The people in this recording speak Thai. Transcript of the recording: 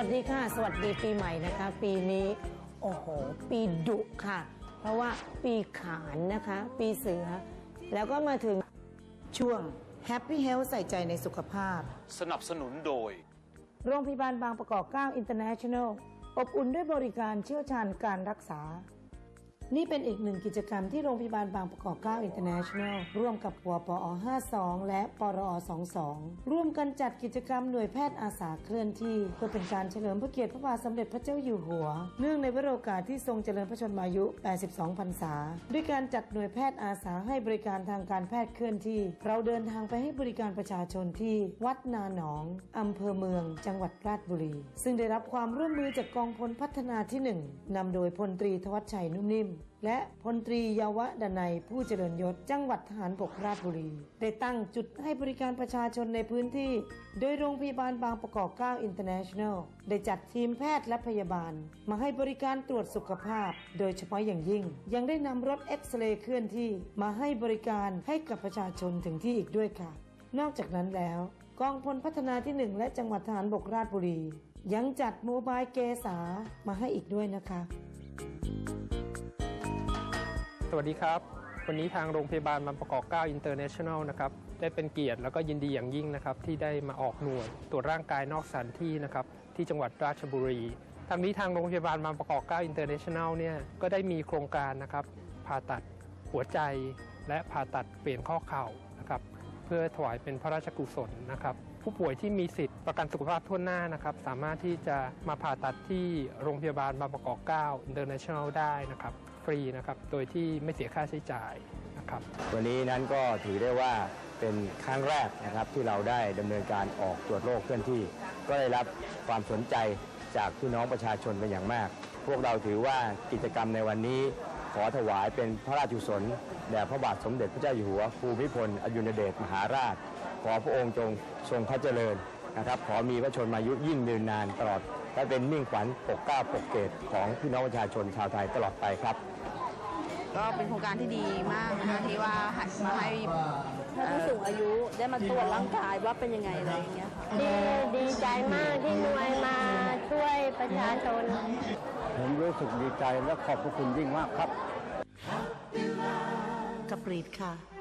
วัสดีค่ะ สวัสดีปีใหม่นะคะ ปีนี้โอ้โห ปีดุค่ะ เพราะว่าปีขานนะคะ ปีเสือ แล้วก็มาถึงช่วง Happy Health ใส่ใจในสุขภาพ สนับสนุนโดย โรงพยาบาลบางประกอบ 9 International อบอุ่นด้วยบริการเชี่ยวชาญการรักษา นี่เป็นอีกหนึ่งกิจกรรมที่โรงพยาบาลบางประกอบ 9 International ร่วมกับวปอ 52 และปรอ 22 ร่วมกันจัดกิจกรรมหน่วยแพทย์อาสาเคลื่อนที่ เพื่อเป็นการเฉลิมพระเกียรติพระบาทสมเด็จพระเจ้าอยู่หัว เนื่องในวโรกาสที่ทรงเจริญพระชนมายุ 82 พรรษา ด้วยการจัดหน่วยแพทย์อาสาให้บริการทางการแพทย์เคลื่อนที่ เราเดินทางไปให้บริการประชาชนที่ วัดนาหนองอำเภอเมือง จังหวัดราชบุรี ซึ่งได้รับความร่วมมือจากกองพลพัฒนาที่หนึ่งนำโดยพลตรีทวัชชัยนุ่มนิ่มและพลตรีเยาวะดนัยผู้เจริญยศจังหวัดทหารบกราชบุรี ได้ตั้งจุดให้บริการประชาชนในพื้นที่ โดยโรงพยาบาลบางประกอบ9 International ได้จัดทีมแพทย์และพยาบาล มาให้บริการตรวจสุขภาพ โดยเฉพาะอย่างยิ่ง ยังได้นำรถเอ็กซเรย์เคลื่อนที่มาให้บริการให้กับประชาชนถึงที่อีกด้วยค่ะ นอกจากนั้นแล้ว กองพลพัฒนาที่หนึ่งและจังหวัดทหารบกราชบุรี ยังจัดโมบายเกษามาให้อีกด้วยนะคะ สวัสดีครับ วันนี้ทางโรงพยาบาลบางประกอบ 9 International นะครับ ได้เป็นเกียรติแล้วก็ยินดีอย่างยิ่งนะครับ ที่ได้มาออกหน่วยตรวจร่างกายนอกสถานที่นะครับ ที่จังหวัดราชบุรี ทางนี้ทางโรงพยาบาลบางประกอบ 9 International เนี่ย ก็ได้มีโครงการนะครับ ผ่าตัดหัวใจ และผ่าตัดเปลี่ยนข้อเข่านะครับ เพื่อถวายเป็นพระราชกุศลนะครับ ผู้ป่วยที่มีสิทธิ์ประกันสุขภาพทั่วหน้านะครับ สามารถที่จะมาผ่าตัดที่โรงพยาบาลบางประกอบ 9 International ได้นะครับ รีนะครับโดยที่ไม่เสียค่าใช้จ่ายนะครับวันนี้นั้นก็ถือได้ว่าเป็นครั้งแรกนะครับที่เราได้ดำเนินการออกตรวจโรคเคลื่อนที่ ก็ได้รับความสนใจจากพี่น้องประชาชนเป็นอย่างมาก พวกเราถือว่ากิจกรรมในวันนี้ ขอถวายเป็นพระราชกุศลแด่พระบาทสมเด็จพระเจ้าอยู่หัวภูมิพลอดุลยเดชมหาราช ขอพระองค์จงทรงพระเจริญนะครับขอมีพระชนมายุยิ่งยืนนานตลอดและเป็นมิ่งขวัญปกเก้าปกเกตของพี่น้องประชาชนชาวไทยตลอดไปครับ ก็เป็นโครงการที่ดีมากนะคะที่ว่าให้มาให้ให้ผู้สูงอายุได้มาตรวจร่างกายว่าเป็นยังไงอะไรอย่างเงี้ยค่ะดีดีใจมากที่หน่วยมาช่วยประชาชน ผมรู้สึกดีใจและขอบพระคุณยิ่งมากครับ กับรีดค่ะ